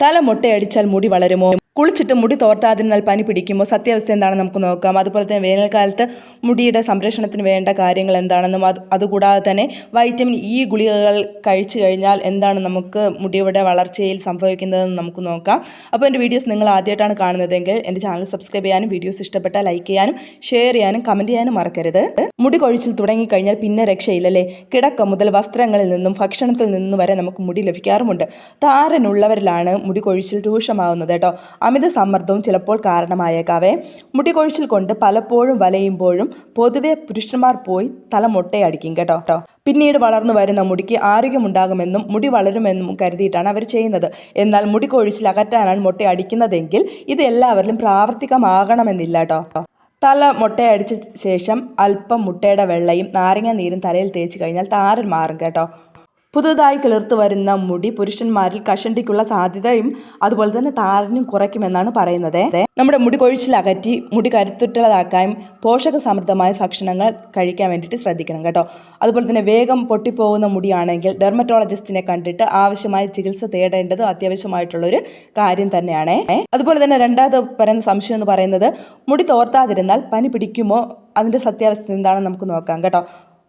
തല മുട്ടയടിച്ചാൽ മുടി വളരുമോ? കുളിച്ചിട്ട് മുടി തോർത്താതിരുന്നാൽ പനി പിടിക്കുമോ? സത്യാവസ്ഥ എന്താണെന്ന് നമുക്ക് നോക്കാം. അതുപോലെ തന്നെ വേനൽക്കാലത്ത് മുടിയുടെ സംരക്ഷണത്തിന് വേണ്ട കാര്യങ്ങൾ എന്താണെന്നും അത് അതുകൂടാതെ തന്നെ വൈറ്റമിൻ ഇ ഗുളികകൾ കഴിച്ചു കഴിഞ്ഞാൽ എന്താണ് നമുക്ക് മുടിയുടെ വളർച്ചയിൽ സംഭവിക്കുന്നതെന്ന് നമുക്ക് നോക്കാം. അപ്പോൾ എന്റെ വീഡിയോസ് നിങ്ങൾ ആദ്യമായിട്ടാണ് കാണുന്നതെങ്കിൽ എന്റെ ചാനൽ സബ്സ്ക്രൈബ് ചെയ്യാനും വീഡിയോസ് ഇഷ്ടപ്പെട്ടാൽ ലൈക്ക് ചെയ്യാനും ഷെയർ ചെയ്യാനും കമന്റ് ചെയ്യാനും മറക്കരുത്. മുടി കൊഴിച്ചിൽ തുടങ്ങിക്കഴിഞ്ഞാൽ പിന്നെ രക്ഷയില്ലല്ലേ? കിടക്ക മുതൽ വസ്ത്രങ്ങളിൽ നിന്നും ഭക്ഷണത്തിൽ നിന്നും വരെ നമുക്ക് മുടി ലഭിക്കാറുമുണ്ട്. താരനുള്ളവരിലാണ് മുടി കൊഴിച്ചിൽ രൂക്ഷമാകുന്നത് കേട്ടോ. അമിത സമ്മർദ്ദവും ചിലപ്പോൾ കാരണമായേക്കാവേ. മുടികൊഴിച്ചിൽ കൊണ്ട് പലപ്പോഴും വലയുമ്പോഴും പൊതുവെ പുരുഷന്മാർ പോയി തല മുട്ടയടിക്കും കേട്ടോ. കേട്ടോ പിന്നീട് വളർന്നു വരുന്ന മുടിക്ക് ആരോഗ്യമുണ്ടാകുമെന്നും മുടി വളരുമെന്നും കരുതിയിട്ടാണ് അവർ ചെയ്യുന്നത്. എന്നാൽ മുടി കൊഴിച്ചിൽ അകറ്റാനാണ് മുട്ടയടിക്കുന്നതെങ്കിൽ ഇത് എല്ലാവരിലും പ്രാവർത്തികമാകണമെന്നില്ല കേട്ടോ. തല മുട്ടയടിച്ച ശേഷം അല്പം മുട്ടയുടെ വെള്ളയും നാരങ്ങ നീരും തലയിൽ തേച്ച് കഴിഞ്ഞാൽ താരൻ മാറും കേട്ടോ. പുതുതായി കിളിർത്തു വരുന്ന മുടി പുരുഷന്മാരിൽ കഷണ്ടിക്കുള്ള സാധ്യതയും അതുപോലെ തന്നെ താരനും കുറയ്ക്കുമെന്നാണ് പറയുന്നത്. നമ്മുടെ മുടി കൊഴിച്ചിലകറ്റി മുടി കരുത്തുറ്റുള്ളതാക്കാനും പോഷക സമൃദ്ധമായ ഭക്ഷണങ്ങൾ കഴിക്കാൻ വേണ്ടിയിട്ട് ശ്രദ്ധിക്കണം കേട്ടോ. അതുപോലെ തന്നെ വേഗം പൊട്ടിപ്പോകുന്ന മുടിയാണെങ്കിൽ ഡെർമറ്റോളജിസ്റ്റിനെ കണ്ടിട്ട് ആവശ്യമായ ചികിത്സ തേടേണ്ടത് അത്യാവശ്യമായിട്ടുള്ള ഒരു കാര്യം തന്നെയാണ്. അതുപോലെ തന്നെ രണ്ടാമത് പറയുന്ന സംശയം എന്ന് പറയുന്നത് മുടി തോർത്താതിരുന്നാൽ പനി പിടിക്കുമോ? അതിന്റെ സത്യാവസ്ഥ എന്താണെന്ന് നമുക്ക് നോക്കാം കേട്ടോ.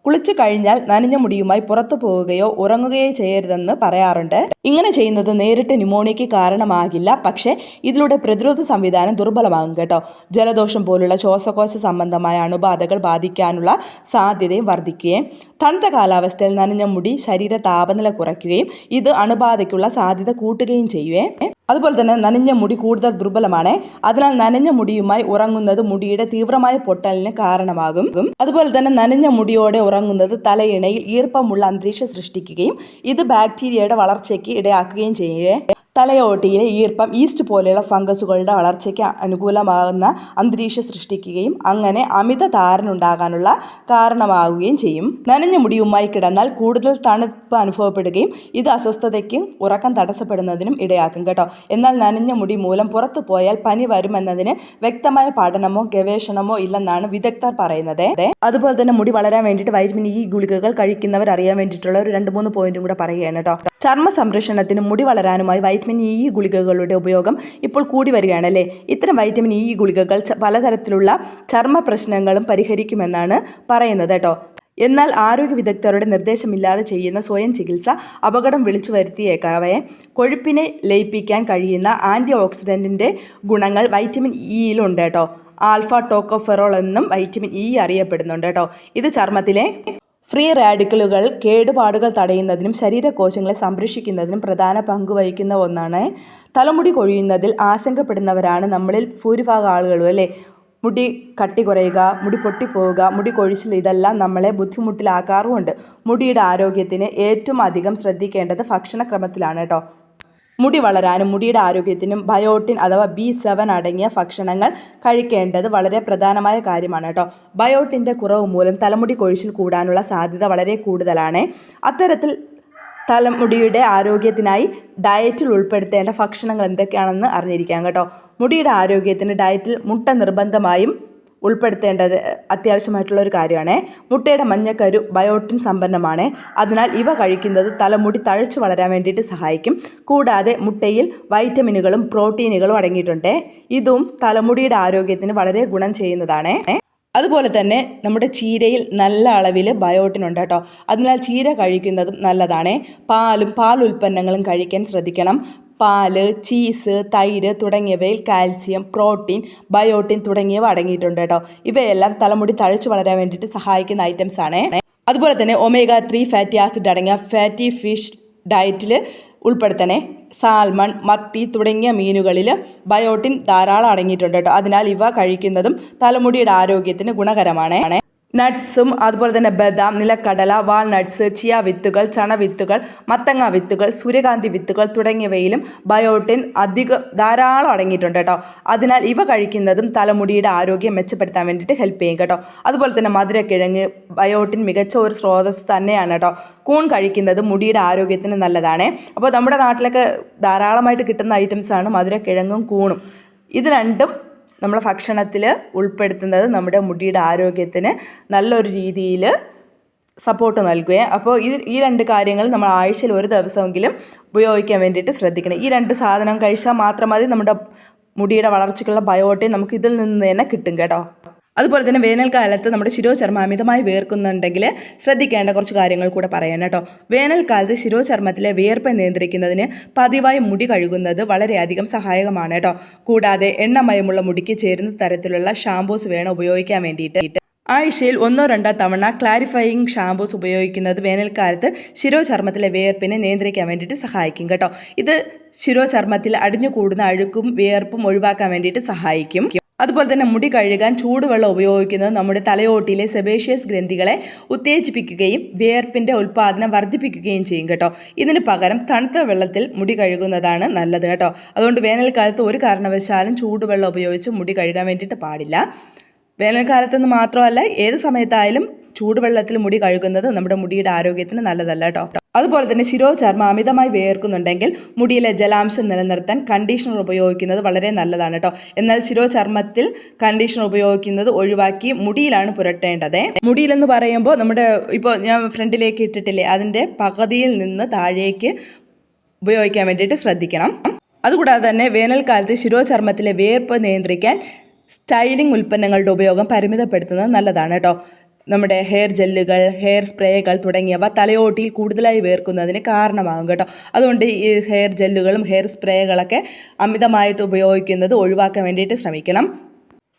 കുളിച്ചു കഴിഞ്ഞാൽ നനഞ്ഞ മുടിയുമായി പുറത്തു പോവുകയോ ഉറങ്ങുകയോ ചെയ്യരുതെന്ന് പറയാറുണ്ട്. ഇങ്ങനെ ചെയ്യുന്നത് നേരിട്ട് ന്യൂമോണിയയ്ക്ക് കാരണമാകില്ല. പക്ഷേ ഇതിലൂടെ പ്രതിരോധ സംവിധാനം ദുർബലമാകും കേട്ടോ. ജലദോഷം പോലുള്ള ശ്വാസകോശ സംബന്ധമായ അണുബാധകൾ ബാധിക്കാനുള്ള സാധ്യതയും വർദ്ധിക്കുകയും തണുത്ത കാലാവസ്ഥയിൽ നനഞ്ഞ മുടി ശരീര താപനില കുറയ്ക്കുകയും ഇത് അണുബാധയ്ക്കുള്ള സാധ്യത കൂട്ടുകയും ചെയ്യുവേ അതുപോലെ തന്നെ നനഞ്ഞ മുടി കൂടുതൽ ദുർബലമാണ്. അതിനാൽ നനഞ്ഞ മുടിയുമായി ഉറങ്ങുന്നത് മുടിയുടെ തീവ്രമായ പൊട്ടലിന് കാരണമാകും. അതുപോലെ തന്നെ നനഞ്ഞ മുടിയോടെ ഉറങ്ങുന്നത് തലയിണയിൽ ഈർപ്പമുള്ള അന്തരീക്ഷം സൃഷ്ടിക്കുകയും ഇത് ബാക്ടീരിയയുടെ വളർച്ചയ്ക്ക് ഇടയാക്കുകയും ചെയ്യുകയെ തലയോട്ടിയിലെ ഈർപ്പം ഈസ്റ്റ് പോലെയുള്ള ഫംഗസുകളുടെ വളർച്ചയ്ക്ക് അനുകൂലമാകുന്ന അന്തരീക്ഷം സൃഷ്ടിക്കുകയും അങ്ങനെ അമിത താരനുണ്ടാകാനുള്ള കാരണമാകുകയും ചെയ്യും. നനഞ്ഞ മുടിയുമായി കിടന്നാൽ കൂടുതൽ തണുപ്പ് അനുഭവപ്പെടുകയും ഇത് അസ്വസ്ഥതയ്ക്കും ഉറക്കം തടസ്സപ്പെടുന്നതിനും ഇടയാക്കും കേട്ടോ. എന്നാൽ നനഞ്ഞ മുടി മൂലം പുറത്തു പോയാൽ പനി വരുമെന്നതിന് വ്യക്തമായ പഠനമോ ഗവേഷണമോ ഇല്ലെന്നാണ് വിദഗ്ധർ പറയുന്നത്. അതുപോലെ തന്നെ മുടി വളരാൻ വേണ്ടിയിട്ട് വൈറ്റമിൻ ഇ ഗുളികകൾ കഴിക്കുന്നവർ അറിയാൻ വേണ്ടിയിട്ടുള്ള ഒരു രണ്ട് മൂന്ന് പോയിന്റും കൂടെ പറയുകയാണ് കേട്ടോ. ചർമ്മ സംരക്ഷണത്തിനും മുടി വളരാനുമായി വൈറ്റമിൻ ഇ ഗുളികകളുടെ ഉപയോഗം ഇപ്പോൾ കൂടി വരികയാണല്ലേ? ഇത്തരം വൈറ്റമിൻ ഇ ഗുളികകൾ പലതരത്തിലുള്ള ചർമ്മ പ്രശ്നങ്ങളും പരിഹരിക്കുമെന്നാണ് പറയുന്നത് കേട്ടോ. എന്നാൽ ആരോഗ്യ വിദഗ്ധരുടെ നിർദ്ദേശമില്ലാതെ ചെയ്യുന്ന സ്വയം ചികിത്സ അപകടം വിളിച്ചു വരുത്തിയേക്കാവേ. കൊഴുപ്പിനെ ലയിപ്പിക്കാൻ കഴിയുന്ന ആന്റി ഓക്സിഡന്റിന്റെ ഗുണങ്ങൾ വൈറ്റമിൻ ഇയിലുണ്ട് കേട്ടോ. ആൽഫ ടോക്കോഫെറോൾ എന്നും വൈറ്റമിൻ ഇ അറിയപ്പെടുന്നുണ്ട് കേട്ടോ. ഇത് ചർമ്മത്തിലെ ഫ്രീ റാഡിക്കലുകൾ കേടുപാടുകൾ തടയുന്നതിനും ശരീരകോശങ്ങളെ സംരക്ഷിക്കുന്നതിനും പ്രധാന പങ്ക് വഹിക്കുന്ന ഒന്നാണ്. തലമുടി കൊഴിയുന്നതിൽ ആശങ്കപ്പെടുന്നവരാണ് നമ്മളിൽ ഭൂരിഭാഗം ആളുകളും അല്ലേ? മുടി കട്ടി കുറയുക മുടി പൊട്ടിപ്പോവുക മുടി കൊഴിച്ചിൽ ഇതെല്ലാം നമ്മളെ ബുദ്ധിമുട്ടിലാക്കാറുമുണ്ട്. മുടിയുടെ ആരോഗ്യത്തിന് ഏറ്റവും അധികം ശ്രദ്ധിക്കേണ്ടത് ഭക്ഷണക്രമത്തിലാണ് കേട്ടോ. മുടി വളരാനും മുടിയുടെ ആരോഗ്യത്തിനും ബയോട്ടിൻ അഥവാ ബി സെവൻ അടങ്ങിയ ഭക്ഷണങ്ങൾ കഴിക്കേണ്ടത് വളരെ പ്രധാനമായ കാര്യമാണ് കേട്ടോ. ബയോട്ടിന്റെ കുറവ് മൂലം തലമുടി കൊഴിച്ചിൽ കൂടാനുള്ള സാധ്യത വളരെ കൂടുതലാണ്. അത്തരത്തിൽ തലമുടിയുടെ ആരോഗ്യത്തിനായി ഡയറ്റിൽ ഉൾപ്പെടുത്തേണ്ട ഭക്ഷണങ്ങൾ എന്തൊക്കെയാണെന്ന് അറിഞ്ഞിരിക്കാം കേട്ടോ. മുടിയുടെ ആരോഗ്യത്തിന് ഡയറ്റിൽ മുട്ട നിർബന്ധമായും ഉൾപ്പെടുത്തേണ്ടത് അത്യാവശ്യമായിട്ടുള്ള ഒരു കാര്യമാണ്. മുട്ടയുടെ മഞ്ഞക്കരു ബയോട്ടിൻ സമ്പന്നമാണ് അതിനാൽ ഇവ കഴിക്കുന്നത് തലമുടി തഴച്ചു വളരാൻ വേണ്ടിയിട്ട് സഹായിക്കും. കൂടാതെ മുട്ടയിൽ വൈറ്റമിനുകളും പ്രോട്ടീനുകളും അടങ്ങിയിട്ടുണ്ട്. ഇതും തലമുടിയുടെ ആരോഗ്യത്തിന് വളരെ ഗുണം ചെയ്യുന്നതാണ്. അതുപോലെ തന്നെ നമ്മുടെ ചീരയിൽ നല്ല അളവിൽ ബയോട്ടിൻ ഉണ്ട് കേട്ടോ. അതിനാൽ ചീര കഴിക്കുന്നതും നല്ലതാണ്. പാലും പാൽ ഉൽപ്പന്നങ്ങളും കഴിക്കാൻ ശ്രദ്ധിക്കണം. പാൽ ചീസ് തൈര് തുടങ്ങിയവയിൽ കാൽസ്യം പ്രോട്ടീൻ ബയോട്ടിൻ തുടങ്ങിയവ അടങ്ങിയിട്ടുണ്ട് കേട്ടോ. ഇവയെല്ലാം തലമുടി തഴച്ചു വളരാൻ വേണ്ടിയിട്ട് സഹായിക്കുന്ന ഐറ്റംസ് ആണ്. അതുപോലെ തന്നെ ഒമേഗ ത്രീ ഫാറ്റി ആസിഡ് അടങ്ങിയ ഫാറ്റി ഫിഷ് ഡയറ്റിൽ ഉൾപ്പെടുത്തണേ. സാൽമൺ മത്തി തുടങ്ങിയ മീനുകളിൽ ബയോട്ടിൻ ധാരാളം അടങ്ങിയിട്ടുണ്ട് കേട്ടോ. അതിനാൽ ഇവ കഴിക്കുന്നതും തലമുടിയുടെ ആരോഗ്യത്തിന് ഗുണകരമാണ്. നട്ട്സും അതുപോലെ തന്നെ ബദാം നിലക്കടല വാൾനട്ട്സ് ചിയ വിത്തുകൾ ചണവിത്തുകൾ മത്തങ്ങ വിത്തുകൾ സൂര്യകാന്തി വിത്തുകൾ തുടങ്ങിയവയിലും ബയോട്ടിൻ അധികം ധാരാളം അടങ്ങിയിട്ടുണ്ട് കേട്ടോ. അതിനാൽ ഇവ കഴിക്കുന്നതും തലമുടിയുടെ ആരോഗ്യം മെച്ചപ്പെടുത്താൻ വേണ്ടിയിട്ട് ഹെൽപ്പ് ചെയ്യും കേട്ടോ. അതുപോലെ തന്നെ മധുരക്കിഴങ്ങ് ബയോട്ടിൻ മികച്ച ഒരു സ്രോതസ് തന്നെയാണ് കേട്ടോ. കൂൺ കഴിക്കുന്നത് മുടിയുടെ ആരോഗ്യത്തിന് നല്ലതാണ്. അപ്പോൾ നമ്മുടെ നാട്ടിലൊക്കെ ധാരാളമായിട്ട് കിട്ടുന്ന ഐറ്റംസാണ് മധുരക്കിഴങ്ങും കൂണും. ഇത് രണ്ടും നമ്മൾ ഭക്ഷണത്തിൽ ഉൾപ്പെടുത്തുന്നത് നമ്മുടെ മുടിയുടെ ആരോഗ്യത്തിന് നല്ലൊരു രീതിയിൽ സപ്പോർട്ട് നൽകുകയും. അപ്പോൾ ഈ ഈ രണ്ട് കാര്യങ്ങൾ നമ്മൾ ആഴ്ചയിൽ ഒരു ദിവസമെങ്കിലും ഉപയോഗിക്കാൻ വേണ്ടിയിട്ട് ശ്രദ്ധിക്കണം. ഈ രണ്ട് സാധനം കഴിച്ചാൽ മാത്രം മതി നമ്മുടെ മുടിയുടെ വളർച്ചയ്ക്കുള്ള ബയോട്ടിൻ നമുക്ക് ഇതിൽ നിന്ന് തന്നെ കിട്ടും കേട്ടോ. അതുപോലെ തന്നെ വേനൽക്കാലത്ത് നമ്മുടെ ശിരോചർമ്മം അമിതമായി വേർക്കുന്നുണ്ടെങ്കിൽ ശ്രദ്ധിക്കേണ്ട കുറച്ച് കാര്യങ്ങൾ കൂടെ പറയാൻ കേട്ടോ. വേനൽക്കാലത്ത് ശിരോചർമ്മത്തിലെ വിയർപ്പ് നിയന്ത്രിക്കുന്നതിന് പതിവായി മുടി കഴുകുന്നത് വളരെയധികം സഹായകമാണ് കേട്ടോ. കൂടാതെ എണ്ണമയമുള്ള മുടിക്ക് ചേരുന്ന തരത്തിലുള്ള ഷാംപൂസ് വേണം ഉപയോഗിക്കാൻ വേണ്ടിയിട്ട്. ആഴ്ചയിൽ ഒന്നോ രണ്ടോ തവണ ക്ലാരിഫയിങ് ഷാംപൂസ് ഉപയോഗിക്കുന്നത് വേനൽക്കാലത്ത് ശിരോചർമ്മത്തിലെ വിയർപ്പിനെ നിയന്ത്രിക്കാൻ വേണ്ടിയിട്ട് സഹായിക്കും കേട്ടോ. ഇത് ശിരോചർമ്മത്തിൽ അടിഞ്ഞു കൂടുന്ന അഴുക്കും വിയർപ്പും ഒഴിവാക്കാൻ വേണ്ടിയിട്ട് സഹായിക്കും. അതുപോലെ തന്നെ മുടി കഴുകാൻ ചൂടുവെള്ളം ഉപയോഗിക്കുന്നത് നമ്മുടെ തലയോട്ടിയിലെ സെബേഷ്യസ് ഗ്രന്ഥികളെ ഉത്തേജിപ്പിക്കുകയും വിയർപ്പിന്റെ ഉൽപ്പാദനം വർദ്ധിപ്പിക്കുകയും ചെയ്യും കേട്ടോ. ഇതിന് പകരം തണുത്ത വെള്ളത്തിൽ മുടി കഴുകുന്നതാണ് നല്ലത് കേട്ടോ. അതുകൊണ്ട് വേനൽക്കാലത്ത് ഒരു കാരണവശാലും ചൂടുവെള്ളം ഉപയോഗിച്ച് മുടി കഴുകാൻ വേണ്ടിയിട്ട് പാടില്ല. വേനൽക്കാലത്തെന്ന് മാത്രമല്ല ഏത് സമയത്തായാലും ചൂടുവെള്ളത്തിൽ മുടി കഴുകുന്നത് നമ്മുടെ മുടിയുടെ ആരോഗ്യത്തിന് നല്ലതല്ല കേട്ടോ അതുപോലെ തന്നെ ശിരോചർമ്മം അമിതമായി വേർക്കുന്നുണ്ടെങ്കിൽ മുടിയിലെ ജലാംശം നിലനിർത്താൻ കണ്ടീഷണർ ഉപയോഗിക്കുന്നത് വളരെ നല്ലതാണ് കേട്ടോ എന്നാൽ ശിരോചർമ്മത്തിൽ കണ്ടീഷണർ ഉപയോഗിക്കുന്നത് ഒഴിവാക്കി മുടിയിലാണ് പുരട്ടേണ്ടത്. മുടിയിലെന്ന് പറയുമ്പോൾ നമ്മുടെ ഇപ്പോൾ ഞാൻ ഫ്രണ്ടിലേക്ക് ഇട്ടിട്ടില്ലേ അതിന്റെ പകുതിയിൽ നിന്ന് താഴേക്ക് ഉപയോഗിക്കാൻ വേണ്ടിയിട്ട് ശ്രദ്ധിക്കണം. അതുകൂടാതെ തന്നെ വേനൽക്കാലത്ത് ശിരോചർമ്മത്തിലെ വേർപ്പ് നിയന്ത്രിക്കാൻ സ്റ്റൈലിംഗ് ഉൽപ്പന്നങ്ങളുടെ ഉപയോഗം പരിമിതപ്പെടുത്തുന്നത് നല്ലതാണ് കേട്ടോ നമ്മുടെ ഹെയർ ജെല്ലുകൾ ഹെയർ സ്പ്രേകൾ തുടങ്ങിയവ തലയോട്ടിയിൽ കൂടുതലായി വേർക്കുന്നതിന് കാരണമാകും കേട്ടോ. അതുകൊണ്ട് ഈ ഹെയർ ജെല്ലുകളും ഹെയർ സ്പ്രേകളൊക്കെ അമിതമായിട്ട് ഉപയോഗിക്കുന്നത് ഒഴിവാക്കാൻ വേണ്ടിയിട്ട് ശ്രമിക്കണം.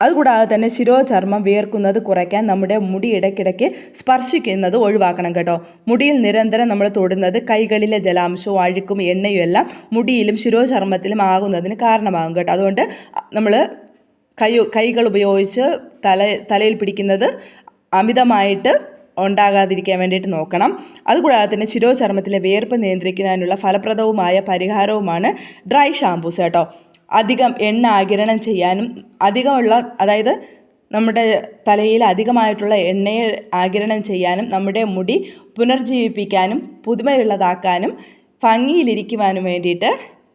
അതുകൂടാതെ തന്നെ ശിരോചർമ്മം വിയർക്കുന്നത് കുറയ്ക്കാൻ നമ്മുടെ മുടി ഇടയ്ക്കിടയ്ക്ക് സ്പർശിക്കുന്നത് ഒഴിവാക്കണം കേട്ടോ. മുടിയിൽ നിരന്തരം നമ്മൾ തൊടുന്നത് കൈകളിലെ ജലാംശവും അഴുക്കും എണ്ണയും എല്ലാം മുടിയിലും ശിരോചർമ്മത്തിലും ആകുന്നതിന് കാരണമാകും കേട്ടോ. അതുകൊണ്ട് നമ്മൾ കൈ കൈകൾ ഉപയോഗിച്ച് തല തലയിൽ പിടിക്കുന്നത് അമിതമായിട്ട് ഉണ്ടാകാതിരിക്കാൻ വേണ്ടിയിട്ട് നോക്കണം. അതുകൂടാതെ തന്നെ ശിരോചർമ്മത്തിലെ വിയർപ്പ് നിയന്ത്രിക്കുന്നതിനുള്ള ഫലപ്രദവുമായ പരിഹാരവുമാണ് ഡ്രൈ ഷാംപൂസ് കേട്ടോ. അധികം എണ്ണ ആകിരണം ചെയ്യാനും അധികമുള്ള അതായത് നമ്മുടെ തലയിൽ അധികമായിട്ടുള്ള എണ്ണയെ ആകിരണം ചെയ്യാനും നമ്മുടെ മുടി പുനർജീവിപ്പിക്കാനും പുതുമയുള്ളതാക്കാനും ഭംഗിയിലിരിക്കുവാനും വേണ്ടിയിട്ട്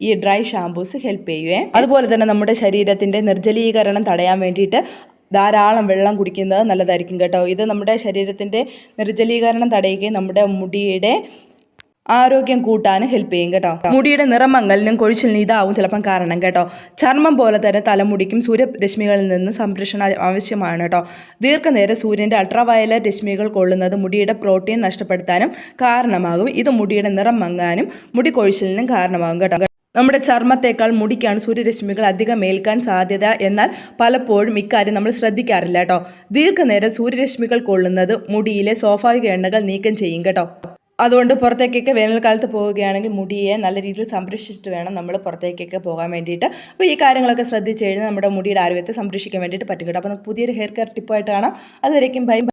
ഈ ഡ്രൈ ഷാംപൂസ് ഹെൽപ്പ് ചെയ്യുവേ. അതുപോലെ തന്നെ നമ്മുടെ ശരീരത്തിന്റെ നിർജലീകരണം തടയാൻ വേണ്ടിയിട്ട് ധാരാളം വെള്ളം കുടിക്കുന്നത് നല്ലതായിരിക്കും കേട്ടോ. ഇത് നമ്മുടെ ശരീരത്തിന്റെ നിർജലീകരണം തടയുകയും നമ്മുടെ മുടിയുടെ ആരോഗ്യം കൂട്ടാനും ഹെൽപ്പ് ചെയ്യും കേട്ടോ. മുടിയുടെ നിറമങ്ങലിനും കൊഴിച്ചിലിനും ഇതാവും ചിലപ്പം കാരണം കേട്ടോ. ചർമ്മം പോലെ തന്നെ തലമുടിക്കും സൂര്യരശ്മികളിൽ നിന്ന് സംരക്ഷണം ആവശ്യമാണ് കേട്ടോ. ദീർഘനേരം സൂര്യന്റെ അൾട്രാവയലറ്റ് രശ്മികൾ കൊള്ളുന്നത് മുടിയുടെ പ്രോട്ടീൻ നഷ്ടപ്പെടുത്താനും കാരണമാകും. ഇത് മുടിയുടെ നിറം മങ്ങാനും മുടി കൊഴിച്ചിലിനും കാരണമാകും കേട്ടോ. നമ്മുടെ ചർമ്മത്തേക്കാൾ മുടിക്കാണ് സൂര്യരശ്മികൾ അധികം ഏൽക്കാൻ സാധ്യത എന്നാൽ പലപ്പോഴും ഇക്കാര്യം നമ്മൾ ശ്രദ്ധിക്കാറില്ല കേട്ടോ. ദീർഘനേരം സൂര്യരശ്മികൾ കൊള്ളുന്നത് മുടിയിലെ സ്വാഭാവിക എണ്ണകൾ നീക്കം ചെയ്യും കേട്ടോ. അതുകൊണ്ട് പുറത്തേക്കൊക്കെ വേനൽക്കാലത്ത് പോവുകയാണെങ്കിൽ മുടിയെ നല്ല രീതിയിൽ സംരക്ഷിച്ചിട്ട് വേണം നമ്മൾ പുറത്തേക്കൊക്കെ പോകാൻ വേണ്ടിയിട്ട്. അപ്പോൾ ഈ കാര്യങ്ങളൊക്കെ ശ്രദ്ധിച്ച് കഴിഞ്ഞാൽ നമ്മുടെ മുടിയുടെ ആരോഗ്യത്തെ സംരക്ഷിക്കാൻ വേണ്ടിയിട്ട് പറ്റും കേട്ടോ. അപ്പോൾ നമുക്ക് പുതിയൊരു ഹെയർ കെയർ ടിപ്പായിട്ട് കാണാം. അതുവരേക്കും ബൈ